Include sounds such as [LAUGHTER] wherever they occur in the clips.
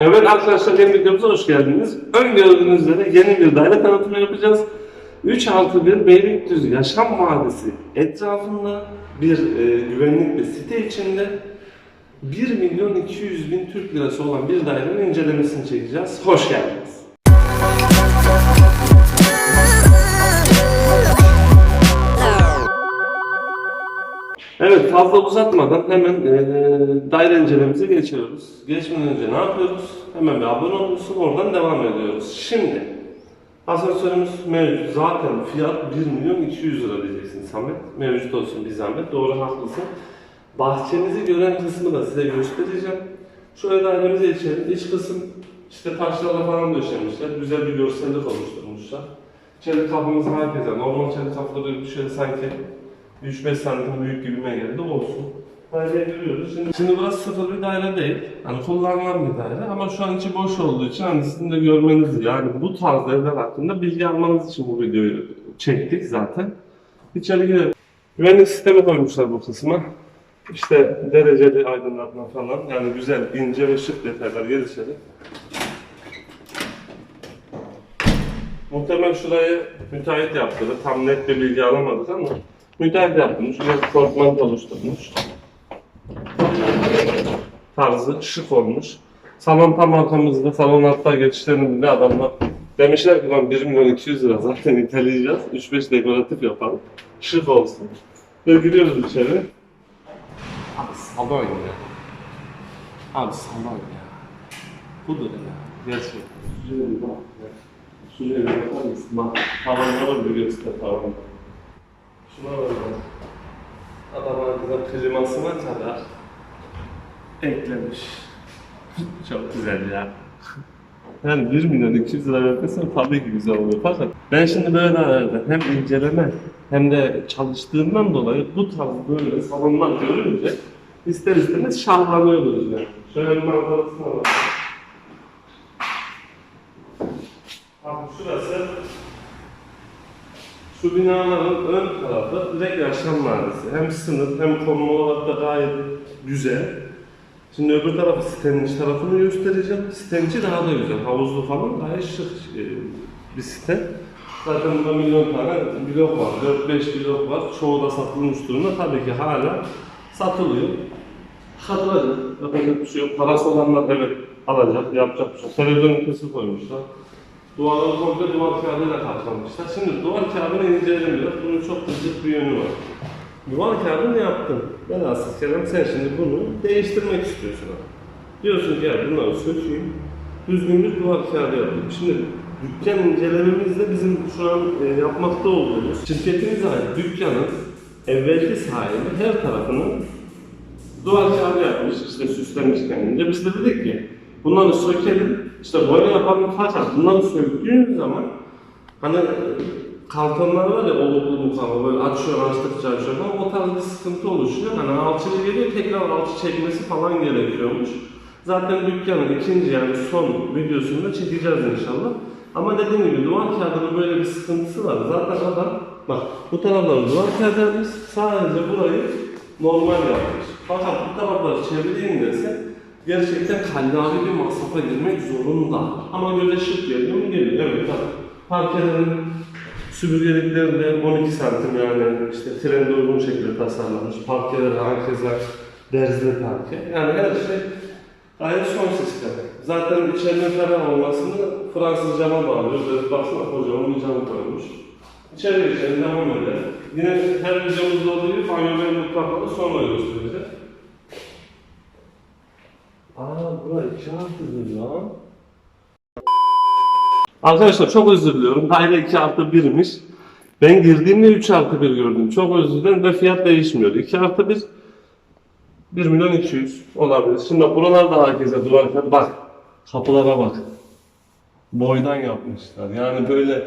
Evet arkadaşlar yeni videomuza hoş geldiniz. Öngördüğünüz üzere yeni bir daire tanıtımı yapacağız. 3 artı 1 Beylikdüzü Yaşam Vadisi etrafında bir e, güvenlik bir site içinde 1 milyon 200 bin Türk lirası olan bir dairenin incelemesini çekeceğiz. Hoş geldiniz. Evet fazla uzatmadan hemen e, daire incelememize geçiyoruz. Geçmeden önce ne yapıyoruz? Hemen bir abone oluyorsun oradan devam ediyoruz. Şimdi asansörümüz mevcut. Zaten fiyat 1 milyon 200 lira diyeceksin Samet. Mevcut olsun bir zahmet. Doğru haklısın. Bahçemizi gören kısmı da size göstereceğim. Şöyle dairemize içelim. İç kısım işte taşlarla falan döşemişler. Güzel bir görsellik oluşturmuşlar. Çelik kapımız herkese. Normal çelik kapıları şöyle sanki 3-5 santim büyük gibime geldi olsun. Daireye giriyoruz. Şimdi, şimdi burası sıfır bir daire değil. Hani kullanılan bir daire ama şu an içi boş olduğu için hani sizin de görmeniz yani bu tarz evler hakkında bilgi almanız için bu videoyu çektik zaten. İçeri girelim. Güvenlik sistemi koymuşlar bu kısma. İşte dereceli aydınlatma falan yani güzel ince ve şık detaylar gel içeri. Muhtemelen şurayı müteahhit yaptırdı. Tam net bir bilgi alamadık ama müteahhit yaptırmış. Şuraya bir portman oluşturmuş. Tarzı şık olmuş. Salon tam arkamızda. Salon hatta geçişlerinde adamlar demişler ki lan 1 milyon 200 lira zaten iteleyeceğiz. 3-5 dekoratif yapalım. Şık olsun. Ve giriyoruz içeri. Abi salon ya. Abi salon ya. Budur ya. Gerçekten. Şuraya bir bak ya. Şuraya bir bakar mısın? Bak, tavanlara bir göster tavanları. Şuna bak ya. Adam arkadan klimasına kadar eklemiş. [LAUGHS] Çok güzel ya. Yani 1 milyon 200 lira vermesen tabii ki güzel oluyor. Fakat ben şimdi böyle dairede hem inceleme hem de çalıştığımdan dolayı bu tarz böyle salonlar görünce ister istemez şahlanıyoruz yani. Şöyle bir manzarasına bak. Bak şurası şu binaların ön tarafı direkt yaşam mahallesi. Hem sınıf hem konum olarak da gayet güzel. Şimdi öbür tarafı sitenin iç tarafını göstereceğim. Sitenin daha da güzel. Havuzlu falan gayet şık e, bir site. Zaten burada milyon tane blok var. 4-5 blok var. Çoğu da satılmış durumda. Tabii ki hala satılıyor. Satılacak. Yapacak bir şey yok. Parası olanlar evet alacak. Yapacak bir şey yok. Televizyon ünitesi koymuşlar. Duvarları komple duvar kağıdıyla kaplamışlar. Şimdi duvar kağıdını inceleyelim biraz. Bunun çok gıcık bir yönü var. Duvar kağıdını yaptın. Velhasıl kelam sen şimdi bunu değiştirmek istiyorsun. Diyorsun ki ya bunları sökeyim. Düzgün bir duvar kağıdı yapayım. Şimdi dükkan incelememizde bizim şu an e, yapmakta olduğumuz şirketimize ait dükkanın evvelki sahibi her tarafını duvar kağıdı yapmış, işte süslemiş kendince. Biz de dedik ki bunları sökelim, işte boya yapalım fakat bunları söktüğün zaman hani kartonlar var ya oluklu mukalı böyle açıyor açtıkça açıyor falan o tarz bir sıkıntı oluşuyor. Hani alçıcı geliyor tekrar alçı çekmesi falan gerekiyormuş. Zaten dükkanın ikinci yani son videosunu da çekeceğiz inşallah. Ama dediğim gibi duvar kağıdının böyle bir sıkıntısı var. Zaten adam bak bu tarafları duvar kağıdı yapmış sadece burayı normal yapmış. Fakat bu tarafları çevireyim dese gerçekten kallavi bir masrafa girmek zorunda. Ama göze şık geliyor mu geliyor. Evet tabii. Parkelerin süpürgelikleri de 12 santim yani işte trende uygun şekilde tasarlanmış. Parkeler, herkese derzli parke. Yani her şey gayet son sistem. Zaten içerinin ferah olmasını Fransız cama bağlıyor. Böyle baksana kocaman bir cam koymuş. İçeri geçelim devam edelim. Yine her videomuzda olduğu gibi banyo ve mutfakları sonra göstereceğiz. Aa bura iki artıdır lan. Arkadaşlar çok özür diliyorum. Daire 2 artı 1'miş. Ben girdiğimde 3 artı 1 gördüm. Çok özür dilerim ve fiyat değişmiyor. 2 artı 1 1 milyon 200 olabilir. Şimdi buralarda herkese duvar kağıdı. Bak kapılara bak. Boydan yapmışlar. Yani böyle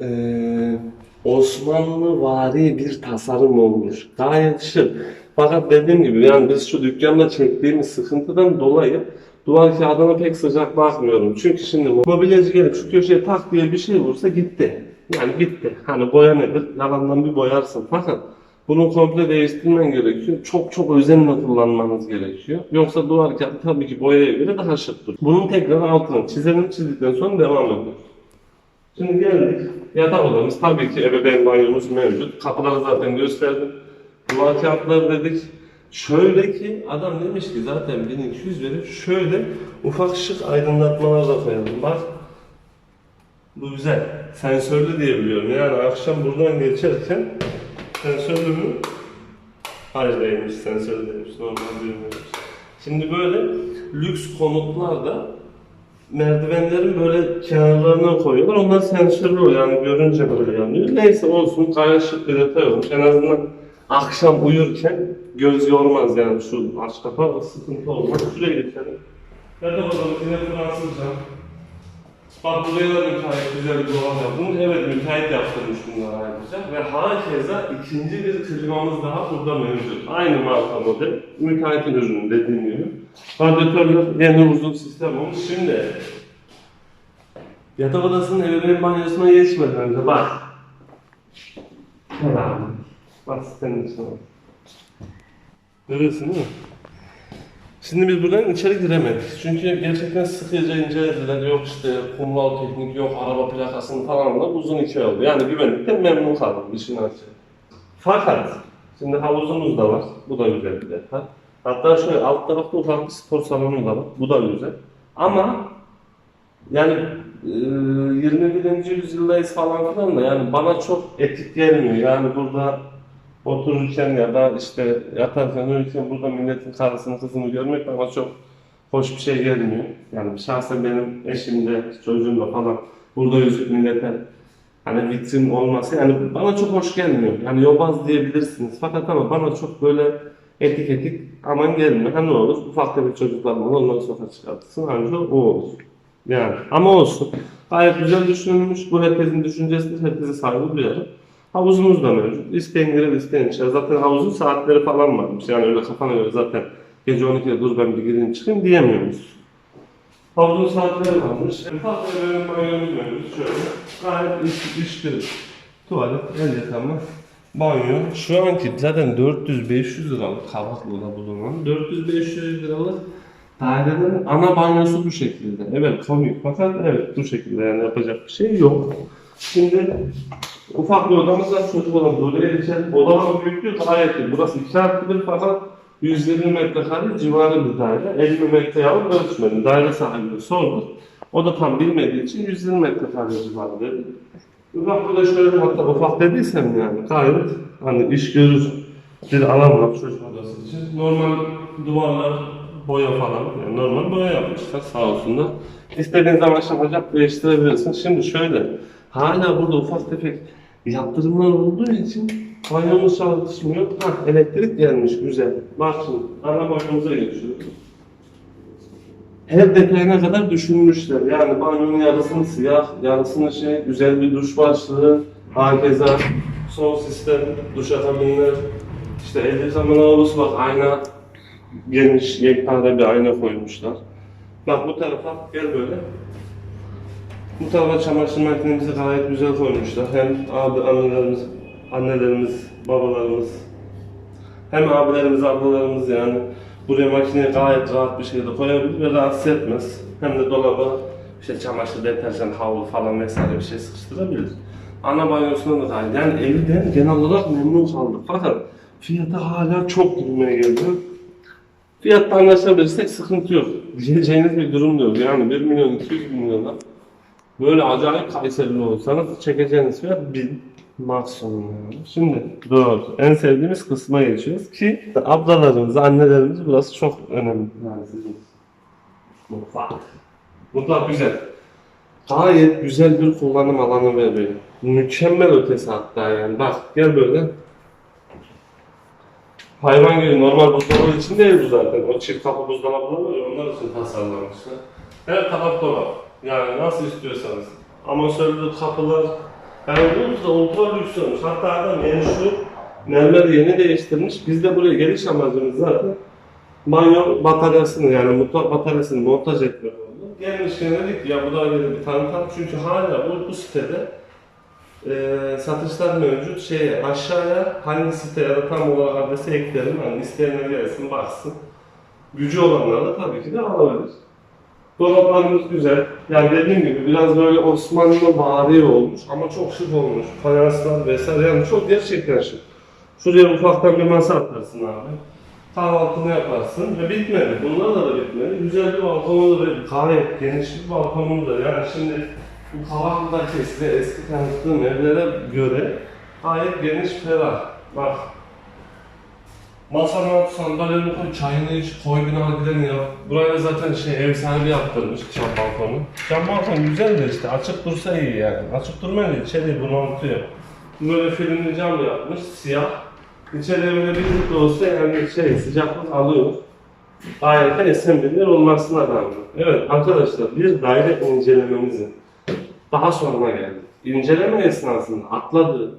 eee Osmanlı vari bir tasarım olmuş. Gayet şık. Fakat dediğim gibi yani biz şu dükkanda çektiğimiz sıkıntıdan dolayı duvar kağıdına pek sıcak bakmıyorum. Çünkü şimdi mobilyacı gelip şu köşeye tak diye bir şey vursa gitti. Yani gitti. Hani boya nedir? Yalandan bir boyarsın. Fakat Bunu komple değiştirmen gerekiyor. Çok çok özenle kullanmanız gerekiyor. Yoksa duvar kağıdı tabii ki boyaya göre daha şık durur. Bunun tekrar altını çizelim. Çizdikten sonra devam ediyoruz. Şimdi geldik. Yatak odamız tabii ki ebeveyn banyomuz mevcut. Kapıları zaten gösterdim. Duvar kağıtları dedik. Şöyle ki adam demiş ki zaten 1200 verip şöyle ufak şık aydınlatmalar da koyalım. Bak bu güzel. Sensörlü diye biliyorum. Yani akşam buradan geçerken sensörlü mü? Hayır değilmiş. Sensörlü değilmiş. Normal değilmiş. Şimdi böyle lüks konutlarda merdivenlerin böyle kenarlarına koyuyorlar. Onlar sensörlü oluyor. Yani görünce böyle yanıyor. Neyse olsun. Gayet şık bir detay olmuş. En azından akşam uyurken göz yormaz yani şu aç kapa sıkıntı olmaz. Şuraya geçelim. Yatak odamız yine Fransızca. Bak buraya da müteahhit güzel bir dolap yapılmış. Evet müteahhit yaptırmış bunlar ayrıca. Ve hakeza ikinci bir klimamız daha burada mevcut. Aynı marka model. Müteahhitin ürünü dediğim gibi. Radyatörler yeni uzun sistem olmuş. Şimdi yatak odasının ebeveyn banyosuna geçmeden önce bak. Bak senin için bak. Görüyorsun değil mi? Şimdi biz buradan içeri giremedik. Çünkü gerçekten sıkıca incelediler. Yok işte kumral teknik, yok araba plakasını falan da uzun iki oldu. Yani güvenlikten memnun kaldım işin açığı. Fakat şimdi havuzumuz da var. Bu da güzel bir detay. Hatta şöyle alt tarafta ufak bir spor salonu da var. Bu da güzel. Ama yani e, 21. yüzyıldayız falan filan da yani bana çok etik gelmiyor. Yani burada otururken ya da işte yatarken uyurken burada milletin karısını kızını görmek bana çok hoş bir şey gelmiyor. Yani şahsen benim eşimde, çocuğumda falan burada yüzük millete hani vitrin olması yani bana çok hoş gelmiyor. Yani yobaz diyebilirsiniz fakat ama bana çok böyle etik etik aman gelmiyor. Ha ne olur ufak tefek çocuklarım olur onları sokağa çıkartırsın ancak o olur. Yani ama olsun. Gayet güzel düşünülmüş. Bu herkesin düşüncesidir. Herkese saygı duyarım. Havuzumuz da mevcut. İsteyen girer, isteyen çıkar. Zaten havuzun saatleri falan varmış. Yani öyle kafana göre zaten gece 12'de dur ben bir gireyim çıkayım diyemiyoruz. Havuzun saatleri varmış. Ufak bir benim banyomuz mevcut. Şöyle gayet iş, iş görür. Tuvalet, el yıkama, banyo. Şu anki zaten 400-500 liralık Kavaklı'da bulunan 400-500 liralık dairenin ana banyosu bu şekilde. Evet komik fakat evet bu şekilde yani yapacak bir şey yok. Şimdi ufak bir odamız var çocuk odamız oraya geçer. Odanın büyüklüğü gayet iyi. Burası 2 artı 1 fakat 120 metrekare civarı bir daire. 50 metre alıp ölçmedim. Daire sahibine sorduk. O da tam bilmediği için 120 metrekare civarı dedi. Ufak şöyle hatta ufak dediysem yani gayet hani iş görür bir alan var çocuk odası için. Normal duvarlar boya falan yani normal boya yapmışlar sağ olsunlar. İstediğin zaman şapacak değiştirebilirsin. Şimdi şöyle hala burada ufak tefek yaptırımlar olduğu için banyomuz çalışmıyor. Ha elektrik gelmiş güzel. Bak şimdi ana banyomuza geçiyoruz. Her detayına kadar düşünmüşler. Yani banyonun yarısını siyah, yarısını şey, güzel bir duş başlığı, hakeza son sistem, duş akabinler, işte el yıkama lavabosu bak ayna, geniş, yekpare bir ayna koymuşlar. Bak bu tarafa gel böyle. Bu tarafa çamaşır makinemizi gayet güzel koymuşlar. Hem abi annelerimiz, annelerimiz, babalarımız, hem abilerimiz, ablalarımız yani buraya makineyi gayet rahat bir şekilde koyabilir ve rahatsız etmez. Hem de dolaba işte çamaşır, deterjan, havlu falan vesaire bir şey sıkıştırabilir. Ana banyosuna da gayet. Yani evden genel olarak memnun kaldık. Fakat fiyatı hala çok gülmeye geliyor. Fiyatta anlaşabilirsek sıkıntı yok. Diyeceğiniz bir durum yok. Yani 1 milyon 200 bin milyona böyle acayip Kayserili olsanız çekeceğiniz fiyat 1000 maksimum. Şimdi dur. En sevdiğimiz kısma geçiyoruz ki ablalarımız, annelerimiz burası çok önemli. Yani sizin mutfak. Mutfak güzel. Gayet güzel bir kullanım alanı veriyor. Mükemmel ötesi hatta yani. Bak gel böyle. Hayvan gibi normal buzdolabı için değil bu zaten. O çift kapı buzdolabılar var ya onlar için tasarlanmışlar. Her taraf dolap. Yani nasıl istiyorsanız. Amasörlü kapılar. Yani bu da ultra lüks olmuş. Hatta adam yani şu mermeri yeni değiştirmiş. Biz de buraya geliş amacımız zaten banyo bataryasını yani mutfak bataryasını montaj etmek oldu. Gelmişken dedik ya bu da bir tanıtalım çünkü hala bu, bu sitede e, satışlar mevcut. Şey, aşağıya hangi site ya da tam olarak adresi eklerim. Hani isteyenler gelsin baksın. Gücü olanlar da tabii ki de alabilir. Dolaplarımız güzel. Yani dediğim gibi biraz böyle Osmanlı vari olmuş ama çok şık olmuş. Fayanslar vesaire yani çok gerçekten şık. Şuraya ufaktan bir masa atarsın abi. Kahvaltını yaparsın ve bitmedi. Bunlar da, da bitmedi. Güzel bir balkonumuz ve gayet geniş bir balkonumuz da. Yani şimdi bu Kavaklı'daki size eski tanıttığım evlere göre gayet geniş ferah. Bak Masana at, sandalyeni koy, çayını iç, koy bir nargileni yap. Buraya zaten şey ev sahibi yaptırmış cam balkonu. Cam balkon güzel de işte açık dursa iyi yani. Açık durmayınca içeriği bunaltıyor. Böyle filmli cam yapmış, siyah. İçeriye böyle bir zıt olsa yani şey sıcaklık alıyor. Gayet de esen bir yer olmasına rağmen. Evet arkadaşlar bir daire incelememizin daha sonuna geldik. İnceleme esnasında atladığı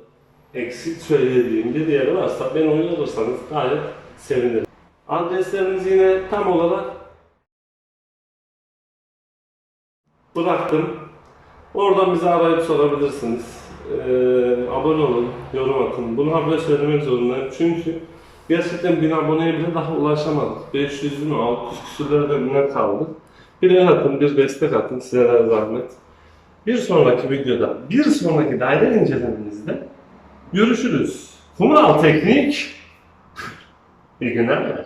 eksik söylediğim bir yer varsa beni uyarırsanız gayet sevinirim. Adreslerinizi yine tam olarak bıraktım. Oradan bizi arayıp sorabilirsiniz. Ee, abone olun, yorum atın. Bunu habire söylemek zorundayım. Çünkü gerçekten 1000 aboneye bile daha ulaşamadık. 500 mü 600 küsürlerde bile kaldık. Bir el atın, bir destek atın size de zahmet. Bir sonraki videoda, bir sonraki daire incelememizde görüşürüz. Kumral Teknik. İyi günler.